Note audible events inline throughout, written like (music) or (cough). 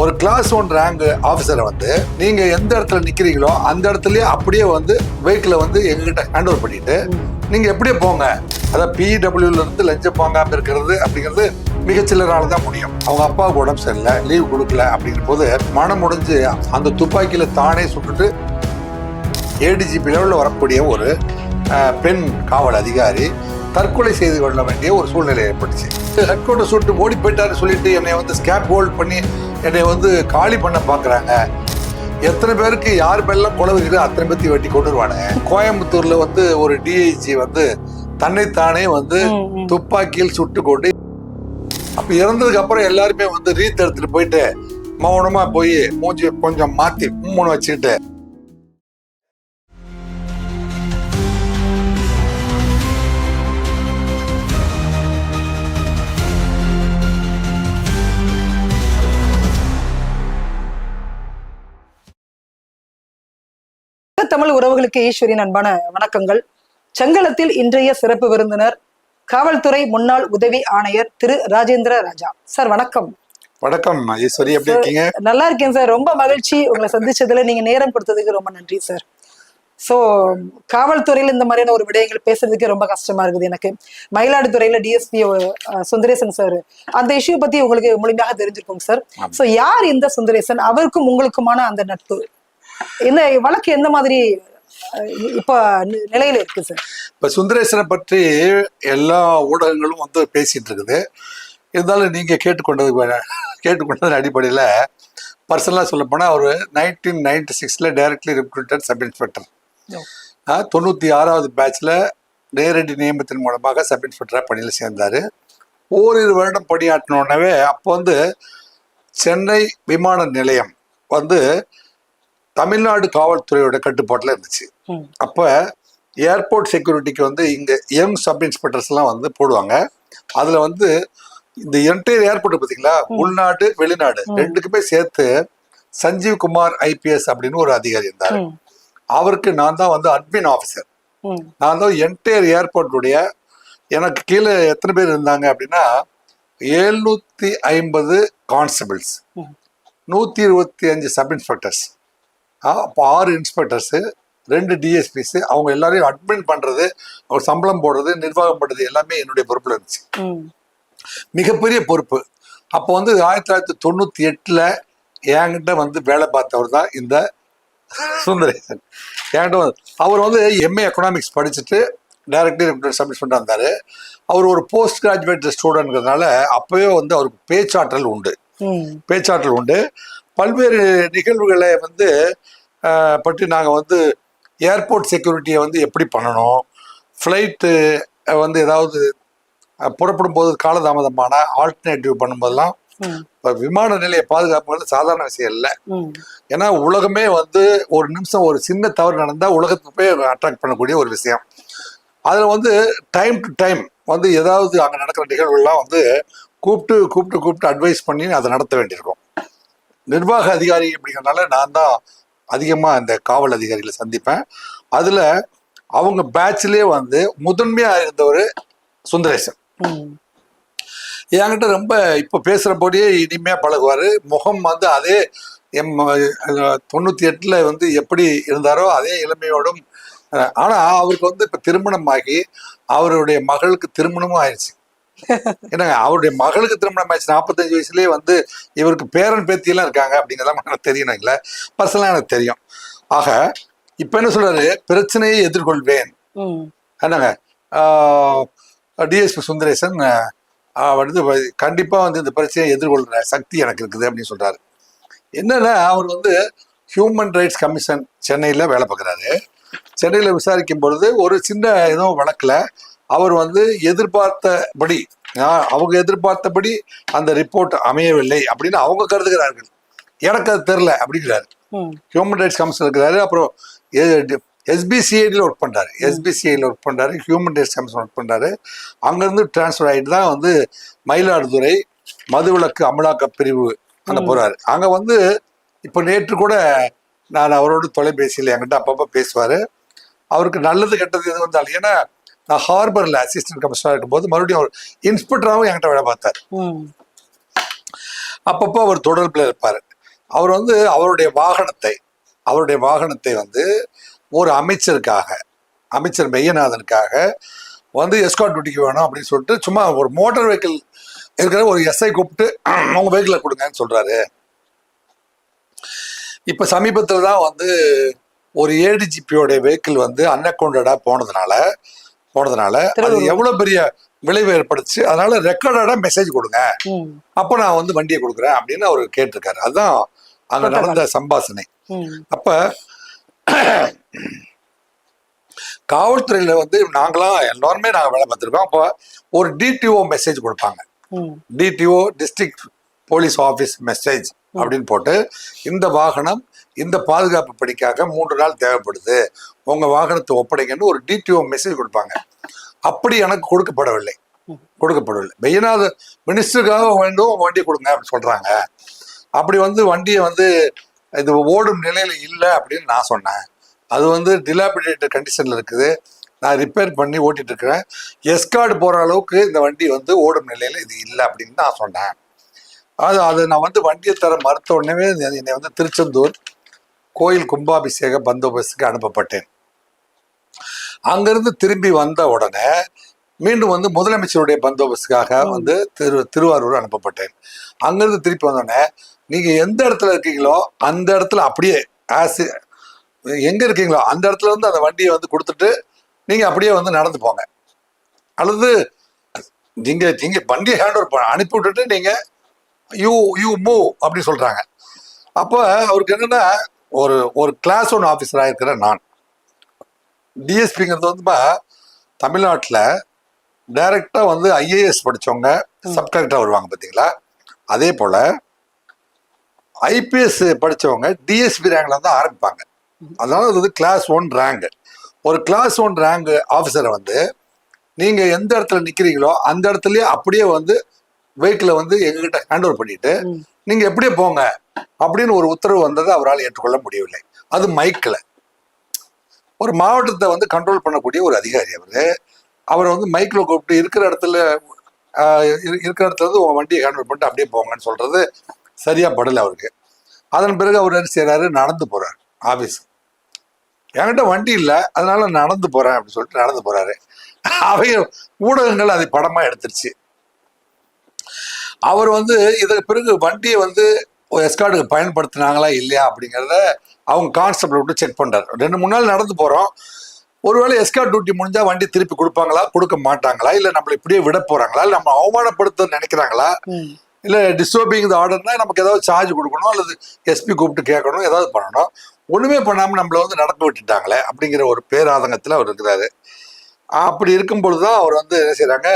ஒரு class one rank ஆஃபீஸரை வந்து நீங்க எந்த இடத்துல நிக்கிறீங்களோ அந்த இடத்துலயே அப்படியே வந்து வெஹிக்கிளை வந்து எங்ககிட்ட ஹேண்ட் ஓவர் பண்ணிட்டு நீங்க எப்படியே போங்க. அதான் பிடபிள்யூல இருந்து லஞ்சம் வாங்காம இருக்கிறது அப்படிங்கிறது மிகச்சிலரால தான் முடியும். அவங்க அப்பாவுக்கு உடம்பு சரியில்லை லீவ் கொடுக்கல அப்படிங்கிற போது மனம் முடிஞ்சு அந்த துப்பாக்கியில தானே சுட்டுட்டு ஏடிஜிபி லெவலில் வரக்கூடிய ஒரு பெண் காவல் அதிகாரி தற்கொலை செய்து கொள்ள வேண்டிய ஒரு சூழ்நிலை ஏற்பட்டுச்சு. ஹெட் கோட்டை சுட்டு ஓடி போயிட்டாரு சொல்லிட்டு என்னை வந்து ஸ்கேப் ஹோல்ட் பண்ணி என்னை வந்து காலி பண்ண பார்க்குறாங்க எத்தனை பேருக்கு யார் மேலாம் கொலை வைக்கிறோ அத்தனை பேர்த்தி வெட்டி கொண்டு வருவானுங்க கோயம்புத்தூர்ல வந்து ஒரு டிஐஜி வந்து தன்னைத்தானே வந்து. துப்பாக்கியில் சுட்டு கொண்டு அப்ப இறந்ததுக்கு அப்புறம் எல்லாருமே வந்து ரீத் எடுத்துட்டு போயிட்டு மௌனமா போய் மூஞ்சி கொஞ்சம் மாத்தி மூணு வச்சுக்கிட்டு தமிழ் உறவுகளுக்கு ஈஸ்வரின் அன்பான வணக்கங்கள். செங்கலத்தில் இன்றைய சிறப்பு விருந்தினர் காவல்துறை முன்னாள் உதவி ஆணையர் திரு ராஜேந்திர ராஜா. சார் வணக்கம். வணக்கம் ஈஸ்வரி எப்படி இருக்கீங்க? நல்லா இருக்கேன் சார். ரொம்ப மகிழ்ச்சி உங்களை சந்திச்சதுல. நீங்க நேரம் கொடுத்ததுக்கு ரொம்ப நன்றி சார். ஸோ காவல்துறையில இந்த மாதிரியான ஒரு விடயங்கள் பேசுறதுக்கு ரொம்ப கஷ்டமா இருக்குது எனக்கு. மயிலாடுதுறையில டிஎஸ்பி சுந்தரேசன் சார். அந்த இஷ்யூ பத்தி உங்களுக்கு முழுமையாக தெரிஞ்சிருக்கும் சார். ஸோ யார் இந்த சுந்தரேசன்? அவருக்கும் உங்களுக்குமான அந்த நட்பு? இந்த வழக்கு எந்த மாதிரி இப்ப நிலையில இருக்கு சார் இப்ப சுந்தரேசனை பற்றி எல்லா ஊடகங்களும் வந்து பேசிட்டு இருக்குது. இருந்தாலும் நீங்க கேட்டுக்கொண்டது கேட்டுக்கொண்டதன் அடிப்படையில் பர்சனலாக சொல்ல போனால் அவர் நைன்டீன் நைன்டி சிக்ஸில் டைரக்ட்லி ரெக்ரூட்டட் சப் இன்ஸ்பெக்டர் தொண்ணூற்றி ஆறாவது பேட்ச்ல நேரடி நியமனத்தின் மூலமாக சப் இன்ஸ்பெக்டராக பணியில் சேர்ந்தார். ஓரிரு வருடம் பணியாற்றினோடனே அப்போ வந்து சென்னை விமான நிலையம் வந்து தமிழ்நாடு காவல்துறையோட கட்டுப்பாட்டில் இருந்துச்சு. அப்போ ஏர்போர்ட் செக்யூரிட்டிக்கு வந்து இங்கே யங் சப் இன்ஸ்பெக்டர்ஸ்லாம் வந்து போடுவாங்க. அதில் வந்து இந்த என்டையர் ஏர்போர்ட் பார்த்தீங்களா உள்நாடு வெளிநாடு ரெண்டுக்குமே சேர்த்து சஞ்சீவ் குமார் ஐபிஎஸ் அப்படின்னு ஒரு அதிகாரி இருந்தார். அவருக்கு நான் தான் வந்து அட்மின் ஆஃபீஸர் நான் தான் என்டையர் ஏர்போர்ட்டுடைய எனக்கு கீழே எத்தனை பேர் இருந்தாங்க அப்படின்னா எழுநூத்தி ஐம்பது கான்ஸ்டபிள்ஸ். நூற்றி இருபத்தி அஞ்சு சப் இன்ஸ்பெக்டர்ஸ். அப்போ ஆறு இன்ஸ்பெக்டர்ஸு ரெண்டு டிஎஸ்பிஸ் அவங்க எல்லாரையும் அட்மின் பண்ணுறது அவங்க சம்பளம் போடுறது நிர்வாகம் பண்ணுறது எல்லாமே என்னுடைய பொறுப்பில் இருந்துச்சு. மிகப்பெரிய பொறுப்பு. அப்போ வந்து ஆயிரத்தி தொள்ளாயிரத்தி தொண்ணூற்றி எட்டில் என்கிட்ட வந்து வேலை பார்த்தவர் தான் இந்த சுந்தரேசன். என்கிட்ட வந்து அவர் வந்து எம்ஏ எக்கனாமிக்ஸ் படிச்சுட்டு டைரக்ட்லி ரெக்ரூட் சப்மிட் பண்ணிட்டு வந்தார். அவர் ஒரு போஸ்ட் கிராஜுவேட் ஸ்டூடெண்ட்ங்கிறதுனால அப்போவே வந்து அவருக்கு பேச்சாற்றல் உண்டு. பேச்சாற்றல் உண்டு. பல்வேறு நிகழ்வுகளை வந்து பற்றி நாங்கள் வந்து ஏர்போர்ட் செக்யூரிட்டியை வந்து எப்படி பண்ணணும் ஃப்ளைட்டு வந்து ஏதாவது புறப்படும் போது காலதாமதமான ஆல்டர்னேட்டிவ் பண்ணும்போதெல்லாம் இப்போ விமான நிலைய பாதுகாப்புங்கிறது சாதாரண விஷயம் இல்லை. ஏன்னா உலகமே வந்து ஒரு நிமிஷம் ஒரு சின்ன தவறு நடந்தால் உலகத்துக்கு போய் அட்ராக்ட் பண்ணக்கூடிய ஒரு விஷயம். அதில் வந்து டைம் டு டைம் வந்து ஏதாவது அங்கே நடக்கிற நிகழ்வுகள்லாம் வந்து கூப்பிட்டு கூப்பிட்டு கூப்பிட்டு அட்வைஸ் பண்ணி அதை நடத்த வேண்டியிருக்கும். நிர்வாக அதிகாரி அப்படிங்கிறனால நான் தான் அதிகமாக இந்த காவல் அதிகாரிகளை சந்திப்பேன். அதில் அவங்க பேட்ச்லேயே வந்து முதன்மையாக இருந்தவர் சுந்தரேசன். என்கிட்ட ரொம்ப இப்போ பேசுகிறபடியே இனிமையாக பழகுவார். முகம் வந்து அதே எம் தொண்ணூற்றி எட்டில் வந்து எப்படி இருந்தாரோ அதே இளமையோடும் அஹ், ஆனா அவருக்கு வந்து இப்போ திருமணமாகி அவருடைய மகளுக்கு திருமணமும் ஆயிடுச்சு என்னங்க அவருடைய மகளுக்கு திருமணம் ஆயிடுச்சு நாற்பத்தஞ்சு வயசுலயே வந்து இவருக்கு பேரன் பேத்தியெல்லாம் இருக்காங்க அப்படிங்கிறதெல்லாம் (laughs) எனக்கு தெரியணுங்களே பர்சனலாக எனக்கு தெரியும். ஆக இப்போ என்ன சொல்றாரு? பிரச்சனையை எதிர்கொள்வேன். என்னங்க? டிஎஸ்பி சுந்தரேசன் வந்து கண்டிப்பாக வந்து இந்த பிரச்சனையை எதிர்கொள்கிற சக்தி எனக்கு இருக்குது அப்படின்னு சொல்றாரு. என்னன்னா அவர் வந்து ஹியூமன் ரைட்ஸ் கமிஷன் சென்னையில் வேலை பார்க்குறாரு. சென்னையில் விசாரிக்கும் பொழுது ஒரு சின்ன ஏதோ வழக்கில் அவர் வந்து எதிர்பார்த்தபடி அவங்க எதிர்பார்த்தபடி அந்த ரிப்போர்ட் அமையவில்லை அப்படின்னு அவங்க கருதுகிறார்கள். எனக்கு அது தெரில அப்படிங்கிறாரு. ஹியூமன் ரைட்ஸ் கமிஷன் இருக்கிறாரு. அப்புறம் எஸ்பிசிஐடியில் ஒர்க் பண்ணுறாரு எஸ்பிசிஐடியில் ஒர்க் பண்ணுறாரு ஹியூமன் ரைட்ஸ் கமிஷன் ஒர்க் பண்ணுறாரு அங்கேருந்து டிரான்ஸ்ஃபர் ஆகிட்டு தான் வந்து மயிலாடுதுறை மதுவிலக்கு அமலாக்க பிரிவு அங்கே போகிறாரு அங்கே வந்து இப்போ நேற்று கூட நான் அவரோட தொலைபேசியில் என்கிட்ட அப்பப்போ பேசுவார். அவருக்கு நல்லது கெட்டது எது வந்தாலும். ஏன்னா நான் ஹார்பரில் அசிஸ்டன்ட் கமிஷனராக இருக்கும்போது மறுபடியும் அவர் இன்ஸ்பெக்டராகவும் என்கிட்ட வேலை பார்த்தார். அப்பப்போ அவர் தொடர்பில் இருப்பார். அவர் வந்து அவருடைய வாகனத்தை அவருடைய வாகனத்தை வந்து ஒரு அமைச்சருக்காக அமைச்சர் மெய்யநாதனுக்காக வந்து எஸ்காட் டியூட்டிக்கு வேணும் அப்படின்னு சொல்லிட்டு சும்மா ஒரு மோட்டார் வெஹிக்கிள் இருக்கிற ஒரு எஸ்ஐ கூப்பிட்டு உங்க வெஹிக்கிளை கொடுங்கன்னு சொல்றாரு. இப்ப சமீபத்தில் தான் வந்து ஒரு ஏடிஜிபியோட வெஹிக்கிள் வந்து அன்அக்கௌண்டடா போனதுனால போனதுனால அது. எவ்வளவு பெரிய விளைவு ஏற்படுச்சு? அதனால ரெக்கார்டடா மெசேஜ் கொடுங்க. அப்போ நான் வந்து வண்டியை கொடுக்குறேன் அப்படின்னு அவர் கேட்டிருக்காரு. அதுதான் அங்க. நடந்த சம்பாஷணை. ம், அப்ப காவல்துறையில வந்து நாங்களாம் எல்லாருமே நாங்க வேலை பார்த்துருக்கோம். அப்போ ஒரு டிடிஓ மெசேஜ் கொடுப்பாங்க. DTO district police office message அப்படின்னு போட்டு இந்த வாகனம் இந்த பாதுகாப்பு பணிக்காக மூன்று நாள் தேவைப்படுது. உங்க வாகனத்தை ஒப்படைங்கன்னு ஒரு டிடிஓ மெசேஜ் கொடுப்பாங்க. அப்படி எனக்கு கொடுக்கப்படவில்லை. கொடுக்கப்படவில்லை. மெயினாக மினிஸ்டருக்காக வேண்டும் வண்டி கொடுங்க அப்படின்னு சொல்றாங்க. அப்படி வந்து வண்டியை வந்து இது ஓடும் நிலையில இல்லை அப்படின்னு நான் சொன்னேன். அது வந்து டிலாபிடேட்டட் கண்டிஷன்ல இருக்குது. நான் ரிப்பேர் பண்ணி ஓட்டிட்டு இருக்கிறேன் எஸ்கார்டு போற அளவுக்கு இந்த வண்டி வந்து ஓடும் நிலையில இது இல்லை அப்படின்னு நான் சொன்னேன். அது அது நான் வந்து வண்டியை தர மறுத்த உடனே என்னை வந்து திருச்செந்தூர் கோயில் கும்பாபிஷேக பந்தோபஸ்துக்கு அனுப்பப்பட்டேன். அங்கிருந்து திரும்பி வந்த உடனே மீண்டும் வந்து முதலமைச்சருடைய பந்தோபஸ்துக்காக வந்து திரு திருவாரூர் அனுப்பப்பட்டேன். அங்கிருந்து திருப்பி வந்தோடனே நீங்கள் எந்த இடத்துல இருக்கீங்களோ அந்த இடத்துல அப்படியே ஆஸ் எங்கே இருக்கீங்களோ அந்த இடத்துல இருந்து அந்த வண்டியை வந்து கொடுத்துட்டு நீங்கள் அப்படியே வந்து நடந்து போங்க. அல்லது நீங்கள் நீங்கள் வண்டியை ஹேண்ட் ஓவர் அனுப்பி விட்டுட்டு நீங்கள் யூ யூ மூவ் அப்படி சொல்கிறாங்க அப்போ அவருக்கு என்னென்னா ஒரு ஒரு கிளாஸ் ஒன் ஆஃபீஸராக இருக்கிற நான். டிஎஸ்பிங்கிறது வந்து தமிழ்நாட்டில் டைரக்டாக வந்து ஐஏஎஸ் படிச்சவங்க சப் கலெக்டர் வருவாங்க பார்த்தீங்களா அதே போல் ஐபிஎஸ் படிச்சவங்க டிஎஸ்பி ரேங்க்ல வந்து ஆரம்பிப்பாங்க. அதனால அது வந்து கிளாஸ் ஒன் ரேங்க் ஒரு கிளாஸ் ஒன் ரேங்க் ஆஃபீஸரை வந்து நீங்க எந்த இடத்துல நிக்கிறீங்களோ அந்த இடத்துலயே அப்படியே வந்து வெஹிக்கிளை வந்து எங்ககிட்ட ஹேண்ட் ஓவர் பண்ணிட்டு நீங்கள் நீங்க எப்படியே போங்க அப்படின்னு ஒரு உத்தரவு வந்ததை அவரால் ஏற்றுக்கொள்ள முடியவில்லை. அது மைக்கில். ஒரு மாவட்டத்தை வந்து கண்ட்ரோல் பண்ணக்கூடிய ஒரு அதிகாரி அவர். அவரை வந்து மைக்கில் கூப்பிட்டு இருக்கிற இடத்துல இரு- இருக்கிற இடத்துல வந்து உங்கள் வண்டியை ஹேண்ட் பண்ணிட்டு அப்படியே போங்கன்னு சொல்கிறது சரியாக படல அவருக்கு. அதன் பிறகு அவர் என்ன செய்கிறாரு நடந்து போகிறார் ஆபீஸ் என்கிட்ட வண்டி இல்லை அதனால நடந்து போகிறேன் அப்படின்னு சொல்லிட்டு நடந்து போகிறாரு அவையும் ஊடகங்கள் அதை படமாக எடுத்துருச்சு. அவர் வந்து இதற்கு பிறகு வண்டியை வந்து எஸ்கார்டுக்கு பயன்படுத்தினாங்களா இல்லையா அப்படிங்கிறத அவங்க கான்ஸ்டபிள் விட்டு செக் பண்றாரு. ரெண்டு மூணு நாள் நடந்து போறோம். ஒருவேளை எஸ்கார்ட் டியூட்டி முடிஞ்சா வண்டி திருப்பி கொடுப்பாங்களா கொடுக்க மாட்டாங்களா இல்ல நம்மள இப்படியே விட போறாங்களா இல்ல நம்ம அவமானப்படுத்த நினைக்கிறாங்களா இல்ல டிஸ்டர்பிங் த ஆர்டர்னா நமக்கு ஏதாவது சார்ஜ் கொடுக்கணும் அல்லது எஸ்பி கூப்பிட்டு கேட்கணும் ஏதாவது பண்ணணும். ஒண்ணுமே பண்ணாம நம்மள வந்து நடக்க விட்டுட்டாங்களே அப்படிங்கிற ஒரு பேராதங்கத்துல அவர் இருக்கிறாரு. அப்படி இருக்கும் பொழுதுதான் அவர் வந்து என்ன செய்றாங்க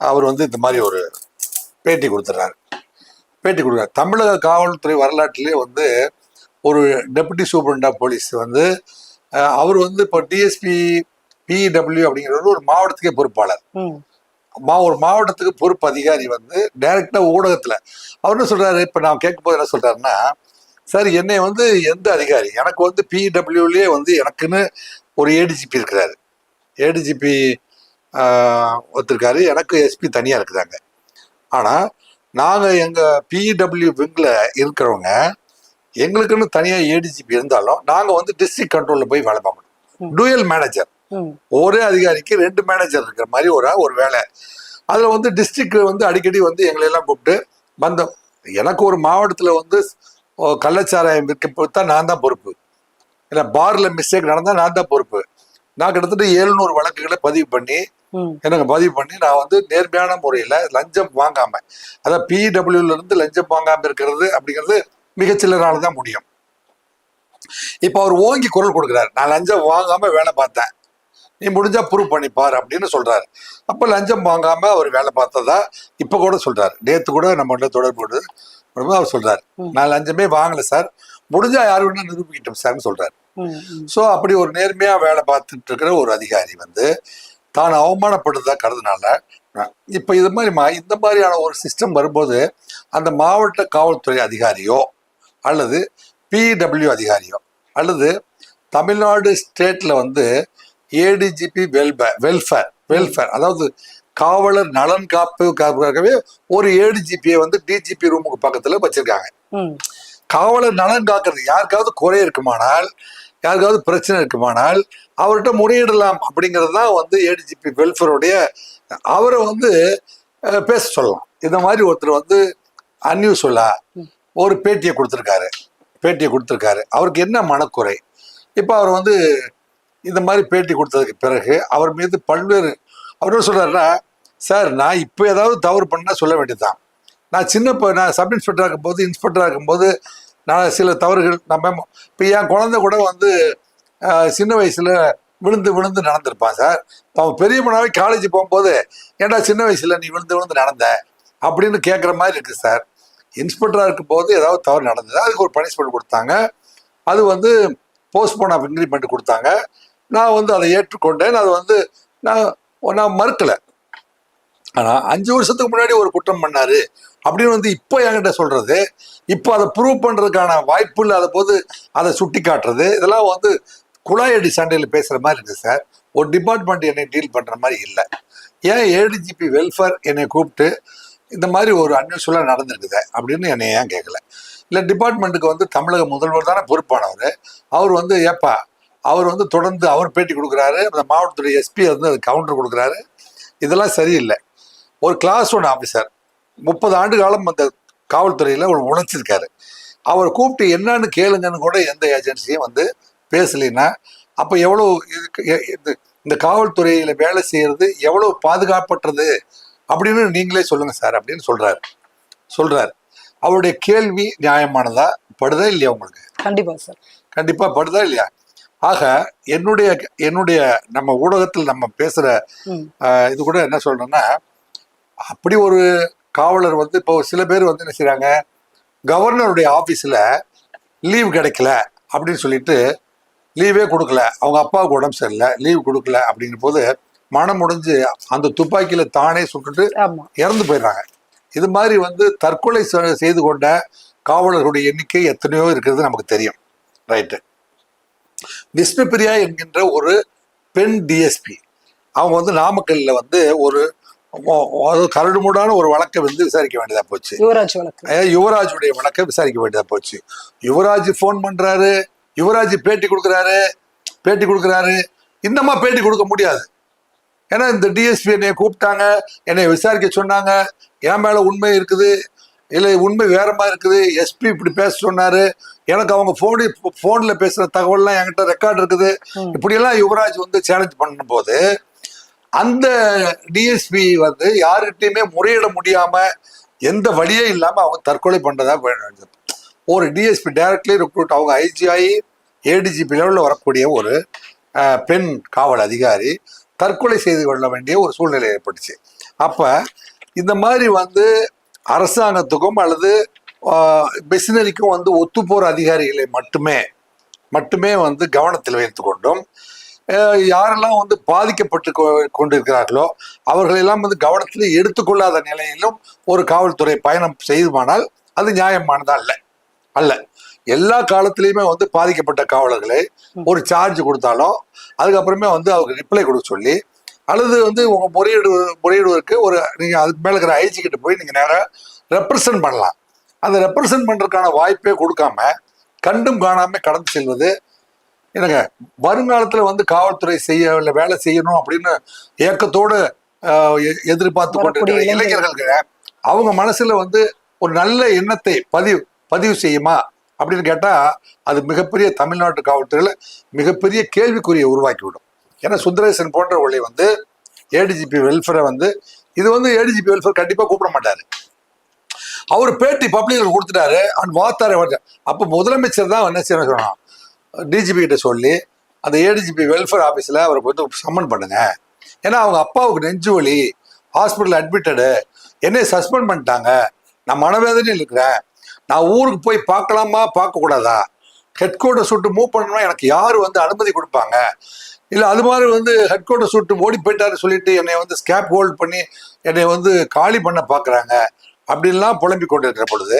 அவர் வந்து இந்த மாதிரி ஒரு பேட்டி கொடுத்துட்றாரு பேட்டி கொடுக்குறாரு. தமிழக காவல்துறை வரலாற்றிலே வந்து ஒரு டெபுட்டி சூப்பரண்ட் போலீஸ் வந்து அவர் வந்து இப்போ டிஎஸ்பி பிடபிள்யூ அப்படிங்கிறவர் ஒரு மாவட்டத்துக்கே பொறுப்பாளர். ம், ஒரு மாவட்டத்துக்கு பொறுப்பு அதிகாரி வந்து டைரக்டா ஊடகத்துல. அவர் என்ன சொல்றாரு? இப்ப நான் கேட்கும் போது என்ன சொல்றாருன்னா சார் என்னை வந்து எந்த அதிகாரி? எனக்கு வந்து பிடபிள்யூலயே வந்து எனக்குன்னு ஒரு ஏடிஜிபி இருக்கிறாரு. ஏடிஜிபி ஒருத்தருக்காரு எனக்கு எஸ்பி தனியா இருக்குதாங்க ஆனா நாங்க எங்க பிடபிள்யூ விங்ல இருக்கிறவங்க எங்களுக்குன்னு தனியா ஏடிஜிபி இருந்தாலும் நாங்க வந்து டிஸ்ட்ரிக்ட் கண்ட்ரோல்ல போய் வேலை பார்க்கணும். டூயல் மேனேஜர் ஒரே அதிகாரிக்கு ரெண்டு மேனேஜர் இருக்கிற மாதிரி ஒரு ஒரு வேலை. அதுல வந்து டிஸ்ட்ரிக்ட் வந்து அடிக்கடி வந்து எங்களை எல்லாம் கூப்பிட்டு வந்தோம் எனக்கு ஒரு மாவட்டத்துல வந்து கள்ளச்சாராயம் விற்க தான் நான் தான் பொறுப்பு. இல்ல பார்ல மிஸ்டேக் நடந்தா நான் தான் பொறுப்பு. நான் கிட்டத்தட்ட எழுநூறு வழக்குகளை பதிவு பண்ணி எனக்கு பதிவு பண்ணி நான் வந்து நேர்மையான முறையில லஞ்சம் வாங்காம அதான் பிடபிள்யூல இருந்து லஞ்சம் வாங்காம இருக்கிறது அப்படிங்கிறது மிகச்சிலரால தான் முடியும். இப்ப அவர் ஓங்கி குரல் கொடுக்குறாரு. நான் லஞ்சம் வாங்காம வேலை பார்த்தேன். நீ முடிஞ்சா ப்ரூவ் பண்ணிப்பார் அப்படின்னு சொல்றாரு. அப்ப லஞ்சம் வாங்காம அவர் வேலை பார்த்ததா இப்ப கூட சொல்றாரு. நேத்து கூட நம்ம தொடர்பு அவர் சொல்றாரு. நான் லஞ்சமே வாங்கல சார். முடிஞ்சா யாரு வேணா நிரூபிக்கிட்டோம் சார்னு சொல்றாரு. ஸோ அப்படி ஒரு நேர்மையா வேலை பார்த்துட்டு இருக்கிற ஒரு அதிகாரி வந்து தான் அவமானப்படுறதா கருதுனால இப்ப இது மாதிரி மா- இந்த மாதிரியான ஒரு சிஸ்டம் வரும்போது அந்த மாவட்ட காவல்துறை அதிகாரியோ அல்லது பிடபிள்யூ அதிகாரியோ அல்லது தமிழ்நாடு ஸ்டேட்ல வந்து ஏடிஜிபி வெல்பே வெல்ஃபேர் வெல்ஃபேர் அதாவது காவலர் நலன் காப்புக்காகவே ஒரு ஏடிஜிபியை வந்து டிஜிபி ரூமுக்கு பக்கத்துல வச்சிருக்காங்க. காவலர் நலன் காக்கிறது யாருக்காவது குறை இருக்குமானால் யாருக்காவது பிரச்சனை இருக்குமானால் அவர்கிட்ட முறையிடலாம் அப்படிங்கிறது தான் வந்து ஏடிஜிபி வெல்ஃபேருடைய அவரை வந்து பேச சொல்லலாம். இந்த மாதிரி ஒருத்தர் வந்து அன்யூஸ்வலா ஒரு பேட்டியை கொடுத்துருக்காரு. பேட்டியை கொடுத்துருக்காரு. அவருக்கு என்ன மனக்குறை? இப்போ அவர் வந்து இந்த மாதிரி பேட்டி கொடுத்ததுக்கு பிறகு அவர் மீது பல்வேறு அவர் என்ன சொல்றாருன்னா சார் நான் இப்போ ஏதாவது தவறு பண்ணா சொல்ல வேண்டியதுதான். நான் சின்ன நான் சப் இன்ஸ்பெக்டராக இருக்கும்போது இன்ஸ்பெக்டராக இருக்கும்போது நான் சில தவறுகள் நம்ம இப்போ என் குழந்தை கூட வந்து சின்ன வயசில் விழுந்து விழுந்து நடந்திருப்பான் சார். இப்போ அவன் பெரியம்மனாவே காலேஜ் போகும்போது ஏன்டா சின்ன வயசில் நீ விழுந்து விழுந்து நடந்த? அப்படின்னு கேட்குற மாதிரி இருக்குது சார். இன்ஸ்பெக்டராக இருக்கும்போது ஏதாவது தவறு நடந்தது. அதுக்கு ஒரு பனிஷ்மெண்ட் கொடுத்தாங்க. அது வந்து போஸ்ட்போன் ஆஃப் இன்க்ரிமெண்ட் கொடுத்தாங்க. நான் வந்து அதை ஏற்றுக்கொண்டேன். அது வந்து நான் நான் மறுக்கலை. ஆனால் அஞ்சு வருஷத்துக்கு முன்னாடி ஒரு குற்றம் பண்ணார். அப்படின்னு வந்து இப்போ என்கிட்ட சொல்கிறது இப்போ அதை ப்ரூவ் பண்ணுறதுக்கான வாய்ப்பு இல்லாத போது அதை சுட்டி காட்டுறது இதெல்லாம் வந்து குழாயடி சண்டையில் பேசுகிற மாதிரி இருக்கு சார். ஒரு டிபார்ட்மெண்ட் என்னை டீல் பண்ணுற மாதிரி இல்லை. ஏன் ஏடிஜிபி வெல்ஃபேர் என்னை கூப்பிட்டு இந்த மாதிரி ஒரு அன்யூஸ்வலாக நடந்திருக்குது அப்படின்னு என்னை ஏன் கேட்கல இல்லை டிபார்ட்மெண்ட்டுக்கு வந்து தமிழக முதல்வர் தானே பொறுப்பானவர். அவர் வந்து ஏப்பா அவர் வந்து தொடர்ந்து அவர் பேட்டி கொடுக்குறாரு. அந்த மாவட்டத்துடைய எஸ்பி வந்து அது கவுண்டர் கொடுக்குறாரு. இதெல்லாம் சரியில்லை. ஒரு கிளாஸ் ஒன் ஆஃபீஸர் முப்பது ஆண்டு காலம் அந்த காவல்துறையில் ஒரு உழைச்சிருக்காரு அவர் கூப்பிட்டு என்னன்னு கேளுங்கன்னு கூட எந்த ஏஜென்சியும் வந்து பேசலைன்னா அப்போ எவ்வளோ இந்த காவல்துறையில் வேலை செய்யறது எவ்வளோ பாதுகாப்பற்றது அப்படின்னு நீங்களே சொல்லுங்க சார் அப்படின்னு சொல்றாரு. சொல்றாரு. அவருடைய கேள்வி நியாயமானதா படுதா இல்லையா உங்களுக்கு? கண்டிப்பா சார். கண்டிப்பா படுதா இல்லையா? ஆக என்னுடைய என்னுடைய நம்ம ஊடகத்தில் நம்ம ஆஹ், இது கூட என்ன சொல்றேன்னா அப்படி ஒரு காவலர் வந்து இப்போ சில பேர் வந்து என்ன செய்றாங்க கவர்னருடைய ஆஃபீஸில் லீவ் கிடைக்கல அப்படின்னு சொல்லிட்டு லீவே கொடுக்கல. அவங்க அப்பாவுக்கு உடம்பு சரியில்லை லீவ் கொடுக்கல அப்படிங்கிற போது மனம் முடிஞ்சு அந்த துப்பாக்கியில தானே சுட்டுட்டு இறந்து போயிடுறாங்க. இது மாதிரி வந்து தற்கொலை செய்து கொண்ட காவலர்களுடைய எண்ணிக்கை எத்தனையோ இருக்கிறது நமக்கு தெரியும். ரைட்டு. விஷ்ணுபிரியா என்கின்ற ஒரு பெண் டிஎஸ்பி அவங்க வந்து நாமக்கல்ல வந்து ஒரு கரடுமுடான ஒரு வழக்கை வந்து விசாரிக்க வேண்டியதா போச்சு. யுவராஜ் யுவராஜுடைய வழக்கை விசாரிக்க வேண்டியதா போச்சு. யுவராஜ் ஃபோன் பண்றாரு. யுவராஜ் பேட்டி கொடுக்குறாரு பேட்டி கொடுக்குறாரு. இன்னமா பேட்டி கொடுக்க முடியாது. ஏன்னா இந்த டிஎஸ்பி என்னை கூப்பிட்டாங்க என்னை விசாரிக்க சொன்னாங்க. என் மேல உண்மை இருக்குது. இல்லை உண்மை வேற மாதிரி இருக்குது. எஸ்பி இப்படி பேச சொன்னாரு. எனக்கு அவங்க ஃபோனு ஃபோன்ல பேசுற தகவல்லாம் என்கிட்ட ரெக்கார்ட் இருக்குது. இப்படியெல்லாம் யுவராஜ் வந்து சேலஞ்ச் பண்ணும்போது அந்த டிஎஸ்பி வந்து யாருக்கிட்டையுமே முறையிட முடியாம எந்த வழியே இல்லாம அவங்க தற்கொலை வேணும். ஒரு டிஎஸ்பி டைரக்ட்லி ரெக்ரூட் அவங்க ஐஜிஐ ஏடிஜிபி லெவலில் வரக்கூடிய ஒரு பெண் காவல் அதிகாரி தற்கொலை செய்து கொள்ள வேண்டிய ஒரு சூழ்நிலை ஏற்பட்டுச்சு. அப்போ இந்த மாதிரி வந்து அரசாங்கத்துக்கும் அல்லது மிஷினரிக்கும் வந்து ஒத்து அதிகாரிகளை மட்டுமே மட்டுமே வந்து கவனத்தில் வைத்து கொண்டும் யாரெல்லாம் வந்து பாதிக்கப்பட்டு கொ- கொண்டிருக்கிறார்களோ அவர்களெல்லாம் வந்து கவனத்தில் எடுத்துக்கொள்ளாத நிலையிலும் ஒரு காவல்துறை பயணம் செய்துமானால் அது நியாயமானதா இல்லை அல்ல. எல்லா காலத்திலையுமே வந்து பாதிக்கப்பட்ட காவலர்களை ஒரு சார்ஜ் கொடுத்தாலும் அதுக்கப்புறமே வந்து அவங்க ரிப்ளை கொடுக்க சொல்லி அல்லது வந்து உங்க முறையீடு முறையீடுவதற்கு ஒரு நீங்க அதுக்கு மேல இருக்கிற ஐஜி கிட்ட போய் நீங்க நேரம் ரெப்ரசன்ட் பண்ணலாம். அந்த ரெப்ரசன்ட் பண்றதுக்கான வாய்ப்பே கொடுக்காம கண்டும் காணாம கடந்து செல்வது என்னங்க வருங்காலத்துல வந்து காவல்துறை செய்ய இல்ல வேலை செய்யணும் அப்படின்னு ஏக்கத்தோடு எதிர்பார்த்து கொண்டிருக்கிற இளைஞர்கள். இளைஞர்களுக்கு அவங்க மனசுல வந்து ஒரு நல்ல எண்ணத்தை பதிவு பதிவு செய்யுமா அப்படின்னு கேட்டா அது மிகப்பெரிய தமிழ்நாட்டு காவல்துறையில மிகப்பெரிய கேள்விக்குறியை உருவாக்கி விடும் ஏன்னா சுந்தரேசன் போன்றவர்களை வந்து ஏடிஜிபி வெல்ஃபேரை வந்து இது வந்து ஏடிஜிபி வெல்ஃபேர் கண்டிப்பா கூப்பிட மாட்டாரு. அவர் பேட்டி பப்ளிக்ல கொடுத்துட்டாரு அண்ட் வாத்தாரை அப்போ முதலமைச்சர் தான் என்ன செய்யணும் சொன்னான் டிஜிபி கிட்ட சொல்லி அந்த ஏடிஜிபி வெல்ஃபேர் ஆஃபீஸில் அவருக்கு வந்து சம்மன் பண்ணுங்க. ஏன்னா அவங்க அப்பாவுக்கு நெஞ்சு வலி ஹாஸ்பிட்டல் அட்மிட்டடு என்னை சஸ்பெண்ட் பண்ணிட்டாங்க நான் மனவேதனையில் இருக்கிறேன் நான் ஊருக்கு போய் பார்க்கலாமா? பார்க்கக்கூடாதா? ஹெட் கோட்டை சுட்டு மூவ் பண்ணணும்னா எனக்கு யார் வந்து அனுமதி கொடுப்பாங்க? இல்லை அது மாதிரி வந்து ஹெட் கோட்டை சுட்டு ஓடி போயிட்டாரு சொல்லிட்டு என்னை வந்து ஸ்கேப் ஹோல்ட் பண்ணி என்னை வந்து காலி பண்ண பார்க்குறாங்க. அப்படின்லாம் புலம்பிக் கொண்டிருக்கிற பொழுது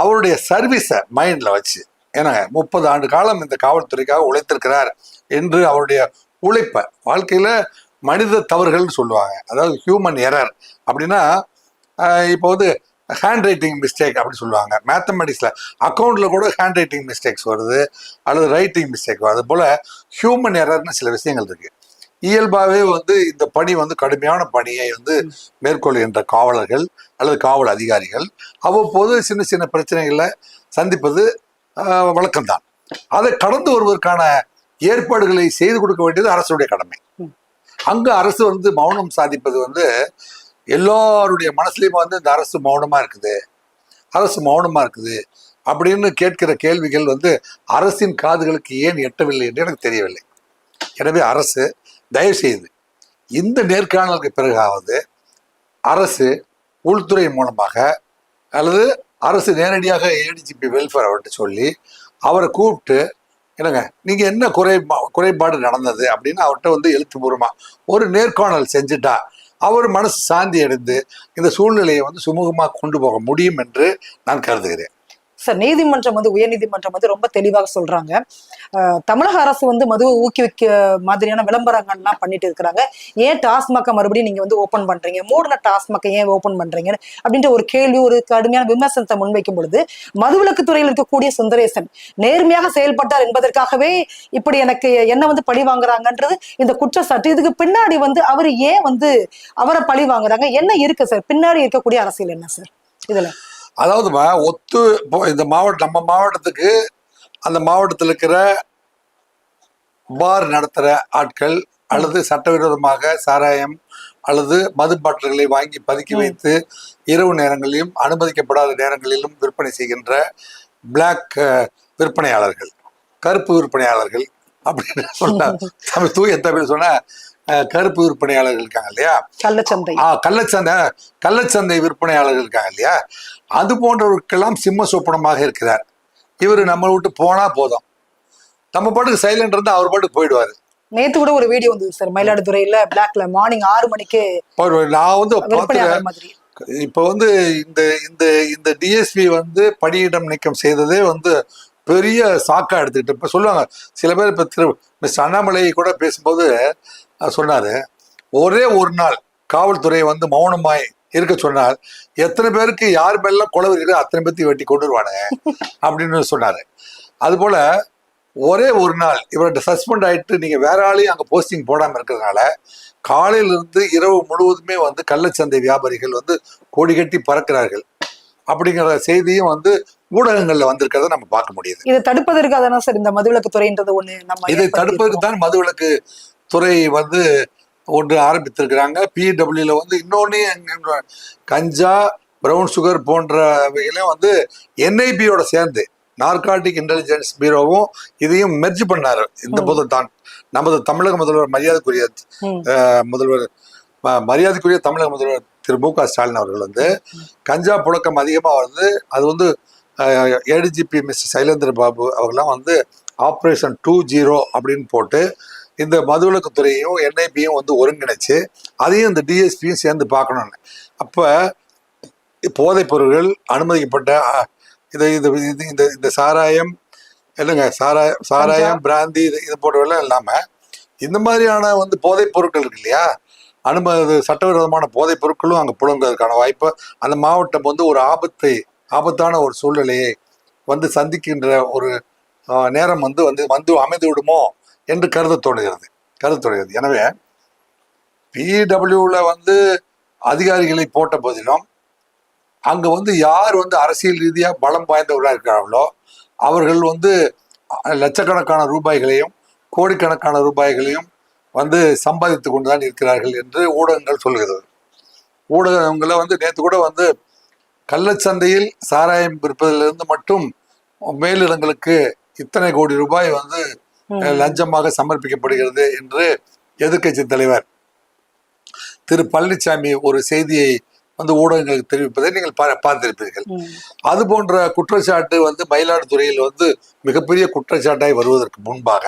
அவருடைய சர்வீஸை மைண்டில் வச்சு ஏன்னா முப்பது ஆண்டு காலம் இந்த காவல்துறைக்காக உழைத்திருக்கிறார் என்று அவருடைய உழைப்பை வாழ்க்கையில் மனித தவறுகள்னு சொல்லுவாங்க. அதாவது ஹியூமன் எரர் அப்படின்னா இப்போ வந்து ஹேண்ட் ரைட்டிங் மிஸ்டேக் அப்படி சொல்லுவாங்க. மேத்தமெட்டிக்ஸில் அக்கௌண்ட்டில் கூட ஹேண்ட் ரைட்டிங் மிஸ்டேக்ஸ் வருது அல்லது ரைட்டிங் மிஸ்டேக் வருது. போல் ஹியூமன் எரர்னு சில விஷயங்கள் இருக்கு. இயல்பாகவே வந்து இந்த பணி வந்து கடுமையான பணியை வந்து மேற்கொள்கின்ற காவலர்கள் அல்லது காவல் அதிகாரிகள் அவ்வப்போது சின்ன சின்ன பிரச்சனைகளை சந்திப்பது வழக்கம்தான். அதை கடந்து வருவதற்கான ஏற்பாடுகளை செய்து கொடுக்க வேண்டியது அரசுடைய கடமை. அங்க அரசு வந்து மௌனம் சாதிப்பது வந்து எல்லோருடைய மனசுலையும் வந்து இந்த அரசு மௌனமாக இருக்குது. அரசு மௌனமாக இருக்குது. அப்படின்னு கேட்கிற கேள்விகள் வந்து அரசின் காதுகளுக்கு ஏன் எட்டவில்லை என்று எனக்கு தெரியவில்லை. எனவே அரசு தயவு செய்து இந்த நேர்காணலுக்கு பிறகாவது அரசு உள்துறை மூலமாக அல்லது அரசு நேரடியாக ஏடிஜிபி வெல்ஃபேர் அவர்கிட்ட சொல்லி அவரை கூப்பிட்டு என்னங்க நீங்கள் என்ன குறை குறைபாடு நடந்தது அப்படின்னு அவர்கிட்ட வந்து எழுத்துப்பூர்வமாக ஒரு நேர்காணல் செஞ்சுட்டா அவர் மனசு சாந்தி அடைந்து இந்த சூழ்நிலையை வந்து சுமூகமாக கொண்டு போக முடியும் என்று நான் கருதுகிறேன். சார் நீதிமன்றம் வந்து உயர்நீதிமன்றம் வந்து ரொம்ப தெளிவாக சொல்றாங்க. தமிழக அரசு வந்து மதுவை ஊக்குவிக்க மாதிரியான விளம்பரங்கள்லாம் பண்ணிட்டு இருக்கிறாங்க. ஏன் டாஸ்மாக மறுபடியும் நீங்க வந்து ஓபன் பண்றீங்க? மூடின டாஸ்மாக ஏன் ஓபன் பண்றீங்க அப்படின்ற ஒரு கேள்வி ஒரு கடுமையான விமர்சனத்தை முன்வைக்கும் பொழுது மதுவிலக்கு துறையில் இருக்கக்கூடிய சுந்தரேசன் நேர்மையாக செயல்பட்டார் என்பதற்காகவே இப்படி எனக்கு என்ன வந்து பழி வாங்குறாங்கன்றது இந்த குற்றச்சாட்டு இதுக்கு பின்னாடி வந்து அவர் ஏன் வந்து அவரை பழி வாங்குறாங்க? என்ன இருக்கு சார்? பின்னாடி இருக்கக்கூடிய அரசியல் என்ன சார்? இதுல. அதாவதுமா ஒத்து இப்போ இந்த மாவட்டம் நம்ம மாவட்டத்துக்கு அந்த மாவட்டத்தில் இருக்கிற பார் நடத்துகிற ஆட்கள் அல்லது சட்டவிரோதமாக சாராயம் அல்லது மது பாட்டில்களை வாங்கி பதுக்கி வைத்து இரவு நேரங்களிலும் அனுமதிக்கப்படாத நேரங்களிலும் விற்பனை செய்கின்ற பிளாக் விற்பனையாளர்கள் கருப்பு விற்பனையாளர்கள் அப்படின்னு சொன்னா தமிழ் தூய தமிழ் சொன்னா கருப்பு விற்பனையாளர்கள் இருக்காங்க இல்லையா? கள்ளச்சந்தை. ஆ கள்ளச்சந்தை கள்ளச்சந்தை விற்பனையாளர்கள் இருக்காங்க இல்லையா? அது போன்றவருக்கெல்லாம் சிம்ம சொப்பனமாக இருக்கிறார். இவர் நம்ம விட்டு போனா போதும். நம்ம பாட்டுக்கு சைலண்ட் இருந்தா அவர் பாட்டுக்கு போயிடுவாரு. நேத்து கூட ஒரு வீடியோ வந்தது சார் மயிலாடுதுறையில பிளாக்ல மார்னிங் ஆறு மணிக்கு. நான் வந்து இப்போ வந்து இந்த இந்த இந்த டிஎஸ்பி வந்து பணியிடம் நீக்கம் செய்ததே வந்து பெரிய சாக்கா எடுத்துக்கிட்டு இப்போ சொல்லுவாங்க சில பேர் இப்போ திரு மிஸ் அண்ணாமலை கூட பேசும்போது சொன்னார் ஒரே ஒரு நாள் காவல்துறை வந்து மௌனமாய் இருக்க சொன்னால் எத்தனை பேருக்கு யார் மேலாம் கொலை வருகிறோ அத்தனை பேர்த்தையும் வெட்டி கொண்டு வருவானுங்க அப்படின்னு சொன்னார். அதுபோல் ஒரே ஒரு நாள் இவர்கிட்ட சஸ்பெண்ட் ஆகிட்டு நீங்கள் வேற ஆளையும் அங்கே போஸ்டிங் போடாமல் இருக்கிறதுனால காலையிலிருந்து இரவு முழுவதுமே வந்து கள்ளச்சந்தை வியாபாரிகள் வந்து கொடி கட்டி பறக்கிறார்கள். அப்படிங்கிற செய்தியும் வந்து ஊடகங்கள்ல வந்திருக்கிறத நம்ம பார்க்க முடியுது. இதை தடுப்பதற்காக தானே சார் இந்த மதுவிலக்கு துறைன்றது ஒண்ணு நம்ம இதை தடுப்பதற்கு. தான் மதுவிலக்கு துறை வந்து ஒன்று ஆரம்பித்திருக்கிறாங்க. பிடபிள்யூல வந்து இன்னொன்னு கஞ்சா பிரவுன் சுகர் போன்றவைகளையும் வந்து என்ஐபியோட சேர்ந்து நார்காட்டிக் இன்டெலிஜென்ஸ் பீரோவும் இதையும் மெர்ஜ் பண்ணாரு. இந்த போது தான். நமது தமிழக முதல்வர் மரியாதைக்குரிய முதல்வர் மரியாதைக்குரிய தமிழக முதல்வர் திரு மு க ஸ்டாலின் அவர்கள் வந்து கஞ்சா புழக்கம் அதிகமாக வந்து அது வந்து ஏடிஜிபி மிஸ்டர் சைலேந்திர பாபு அவர்கள்லாம் வந்து ஆப்ரேஷன் டூ ஜீரோ அப்படின்னு போட்டு இந்த மதுவிலக்கு துறையையும் என்ஐபியும் வந்து ஒருங்கிணைச்சு அதையும் இந்த டிஎஸ்பியும் சேர்ந்து பார்க்கணும்னு. அப்போ போதைப் பொருட்கள் அனுமதிக்கப்பட்ட இது இது இந்த இந்த சாராயம் இல்லைங்க சாராய சாராயம் பிராந்தி இது இது போன்றவெல்லாம் இல்லாமல் இந்த மாதிரியான வந்து போதைப் பொருட்கள் இருக்கு இல்லையா? அனுமதி சட்டவிரோதமான போதைப் பொருட்களும் அங்கே புழங்குவதற்கான வாய்ப்பு அந்த மாவட்டம் வந்து ஒரு ஆபத்தை ஆபத்தான ஒரு சூழ்நிலையை வந்து சந்திக்கின்ற ஒரு நேரம் வந்து வந்து வந்து அமைந்து விடுமோ என்று கருத தோணுகிறது கருத தோணுகிறது. எனவே பிடபிள்யூவில் வந்து அதிகாரிகளை போட்ட போதிலும் அங்கே வந்து யார் வந்து அரசியல் ரீதியாக பலம் வாய்ந்தவர்களாக இருக்கிறார்களோ அவர்கள் வந்து லட்சக்கணக்கான ரூபாய்களையும் கோடிக்கணக்கான ரூபாய்களையும் வந்து சம்பாதித்து கொண்டு தான் இருக்கிறார்கள் என்று ஊடகங்கள் சொல்கிறது ஊடகங்களை வந்து நேற்று கூட வந்து கள்ளச்சந்தையில் சாராயம் விற்பதிலிருந்து மட்டும் மேலிடங்களுக்கு இத்தனை கோடி ரூபாய் வந்து லஞ்சமாக சமர்ப்பிக்கப்படுகிறது என்று எதிர்க்கட்சி தலைவர் திரு பழனிசாமி ஒரு செய்தியை வந்து ஊடகங்களுக்கு தெரிவிப்பதை நீங்கள் பார்த்திருப்பீர்கள். அது போன்ற குற்றச்சாட்டு வந்து மயிலாடுதுறையில் வந்து மிகப்பெரிய குற்றச்சாட்டாய் வருவதற்கு முன்பாக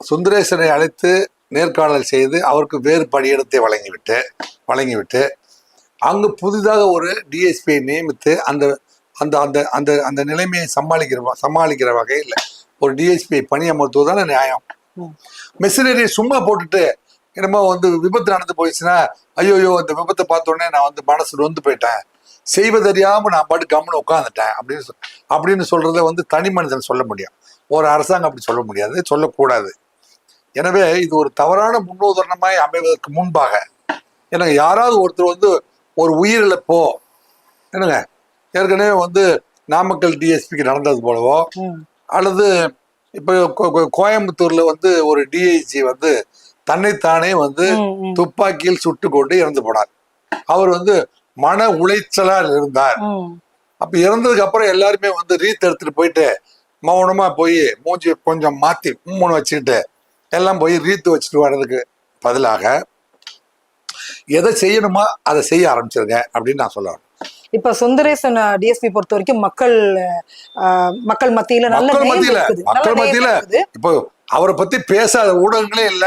சுந்தரேசனை அழைத்து நேர்காணல் செய்து அவருக்கு வேறு பணியிடத்தை வழங்கிவிட்டு வழங்கிவிட்டு அங்கு புதிதாக ஒரு டிஎஸ்பியை நியமித்து அந்த அந்த அந்த அந்த அந்த நிலைமையை சமாளிக்கிற சமாளிக்கிற வகையில் ஒரு டிஎஸ்பியை பணியமர்த்துவதான நியாயம். ம். மெஷினரியை சும்மா போட்டுட்டு என்னமோ வந்து விபத்து நடந்து போயிடுச்சுன்னா ஐயோயோ இந்த விபத்தை பார்த்த உடனே நான் வந்து மனசு நொந்து போயிட்டேன். செய்வதறியாம நான் பாட்டு கம்முன்னு உட்காந்துட்டேன் அப்படின்னு சொ- அப்படின்னு சொல்றத வந்து தனி மனிதன் சொல்ல முடியும். ஒரு அரசாங்கம் அப்படி சொல்ல முடியாது சொல்லக்கூடாது. எனவே இது ஒரு தவறான முன்னுதாரணமாய் அமைவதற்கு முன்பாக எனக்கு யாராவது ஒருத்தர் வந்து ஒரு உயிரிழப்போ என்னங்க ஏற்கனவே வந்து நாமக்கல் டிஎஸ்பிக்கு நடந்தது போலவோ. அல்லது இப்போ கோயம்புத்தூர்ல வந்து ஒரு டிஐஜி வந்து தன்னைத்தானே வந்து துப்பாக்கியில் சுட்டு கொண்டு இறந்து போனார் அவர் வந்து மன உளைச்சலால் இருந்தார். அப்ப இறந்ததுக்கு அப்புறம் எல்லாருமே வந்து ரீத் எடுத்துட்டு போயிட்டு மௌனமா போய் மூஞ்சி கொஞ்சம் மாத்தி மூணு வச்சுக்கிட்டு எல்லாம் போய் ரீத்து வச்சுட்டு வர்றதுக்கு பதிலாக எதை செய்யணுமோ அதை செய்ய ஆரம்பிச்சிருங்க அப்படின்னு நான் சொல்ல வரேன். இப்ப சுந்தரேசன் டிஎஸ்பி பொறுத்த வரைக்கும் மக்கள் மக்கள் மத்தியில நல்ல மத்தியில மக்கள் மத்தியில. இப்போ அவரை பத்தி பேசாத ஊடகங்களே இல்ல.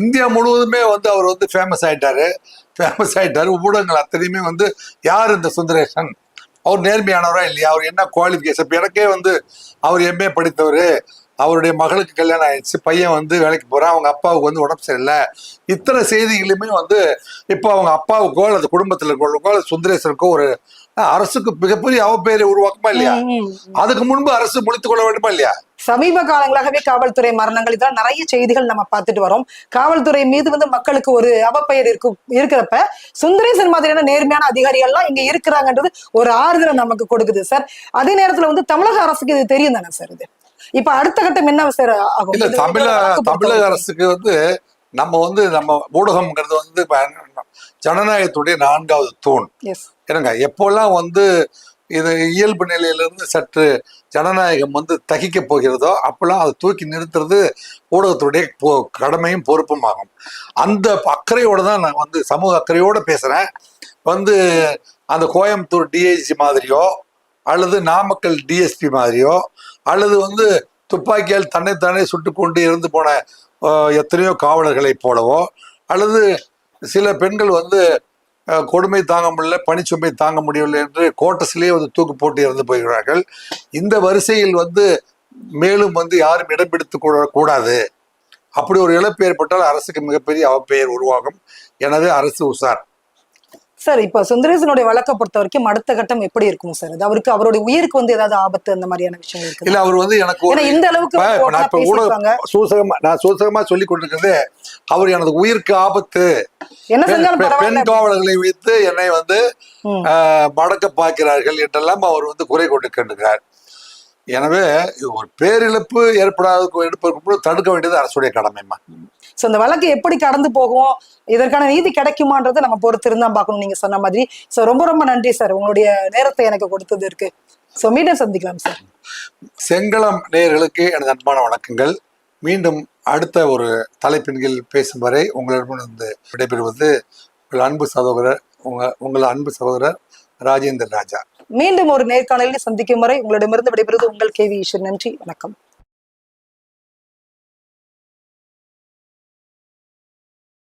இந்தியா முழுவதுமே வந்து அவர் வந்து ஃபேமஸ் ஆயிட்டாரு. ஃபேமஸ் ஆயிட்டாரு. ஊடகங்கள் அத்தனையுமே வந்து யார் இந்த சுந்தரேசன்? அவர் நேர்மையானவரா இல்லையா? அவர் என்ன குவாலிஃபிகேஷன் எனக்கே வந்து அவர் எம்ஏ படித்தவர். அவருடைய மகளுக்கு கல்யாணம் ஆயிடுச்சு பையன் வந்து வேலைக்கு போறான் அவங்க அப்பாவுக்கு வந்து உடம்பு சரியில்லை. இத்தனை செய்திகளுமே வந்து இப்போ அவங்க அப்பாவுக்கோ அல்லது குடும்பத்தில் இருக்கிறவங்களுக்கோ அல்லது சுந்தரேசனுக்கோ ஒரு அரசுக்கு மிகப்பெரிய அவப்பெயரை உருவாக்குமா இல்லையா. அதுக்கு முன்பு அரசு முடித்துக் கொள்ள வேண்டுமா இல்லையா? சமீப காலங்களாகவே காவல்துறை மரணங்கள் இதெல்லாம் நிறைய செய்திகள் நம்ம பார்த்துட்டு வரோம். காவல்துறை மீது வந்து மக்களுக்கு ஒரு அவப்பெயர் இருக்கு இருக்கிறப்ப சுந்தரேசன் மாதிரியான நேர்மையான அதிகாரிகள்லாம் இங்க இருக்கிறாங்கன்றது ஒரு ஆறுதலை நமக்கு கொடுக்குது சார். அதே நேரத்துல வந்து தமிழக அரசுக்கு இது தெரியும் தானே சார் இது? இப்ப அடுத்த கட்டம் என்ன சார் ஆகும் தமிழக பொறுத்தவரைக்கும். அரசுக்கு வந்து நம்ம வந்து நம்ம ஊடகம்ங்கிறது வந்து ஜனநாயகத்துடைய நான்காவது தூண். என்னங்க எப்போல்லாம் வந்து இது இயல்பு நிலையிலிருந்து சற்று ஜனநாயகம் வந்து தகிக்க போகிறதோ அப்பெல்லாம் அதை தூக்கி நிறுத்துறது ஊடகத்துடைய கடமையும் பொறுப்பும் ஆகும் அந்த அக்கறையோட தான் நான் வந்து சமூக அக்கறையோட பேசுறேன் வந்து அந்த கோயம்புத்தூர் டிஐஜி மாதிரியோ அல்லது நாமக்கல் டிஎஸ்பி மாதிரியோ அல்லது வந்து துப்பாக்கியால் தன்னைத்தானே சுட்டு கொண்டு இறந்து போன எத்தனையோ காவலர்களைப் போலவோ அல்லது சில பெண்கள் வந்து கொடுமை தாங்க முடியல பனிச்சுமை தாங்க முடியவில்லை என்று கோட்டஸ்லேயே வந்து தூக்கு போட்டு இறந்து போகிறார்கள். இந்த வரிசையில் வந்து மேலும் வந்து யாரும் இடம் பிடித்து கூடாது. அப்படி ஒரு இழப்பு ஏற்பட்டால் அரசுக்கு மிகப்பெரிய அவப்பெயர் உருவாகும். எனவே அரசு உசார். சார் இப்ப சுந்தரேசனுடைய வழக்கை பொறுத்த வரைக்கும் அடுத்த கட்டம் எப்படி இருக்கும் சார்? அது அவருக்கு அவருடைய உயிருக்கு வந்து ஏதாவது ஆபத்து அந்த மாதிரியான விஷயங்கள் இருக்கு இல்ல அவர் வந்து எனக்கு இந்த அளவுக்கு சூசகமா நான் சூசகமா சொல்லி கொண்டிருக்கிறது அவர் எனது உயிருக்கு ஆபத்து. என்ன பெண் காவலர்களை வைத்து என்னை வந்து மடக்க பார்க்கிறார்கள் என்றெல்லாம் அவர் வந்து குறை கொண்டு கேட்டுக்கிறார் எனவே ஒரு பேரிழப்பு ஏற்படாத எடுப்பதற்கு தடுக்க வேண்டியது அரசுடைய கடமைமா சோ இந்த வழக்கு எப்படி கடந்து போகும்? இதற்கான நீதி கிடைக்குமான்றதை நம்ம பொறுத்து இருந்தா பார்க்கணும் நீங்க சொன்ன மாதிரி. சோ ரொம்ப ரொம்ப நன்றி சார் உங்களுடைய நேரத்தை எனக்கு கொடுத்தது இருக்கு. சோ மீண்டும் சந்திக்கலாம் சார் செங்களம் நேயர்களுக்கு எனது அன்பான வணக்கங்கள். மீண்டும் அடுத்த ஒரு தலைப்பின் கீழ் பேசும் வரை உங்களிடமிருந்து விடைபெறுவது உங்கள் அன்பு சகோதரர் உங்க உங்கள் அன்பு சகோதரர் ராஜேந்தர் ராஜா. மீண்டும் ஒரு நேர்காணலில் சந்திக்கும் வரை உங்களிடமிருந்து விடைபெறுவது உங்கள் கேவி ஈஸ்வர் நன்றி வணக்கம்.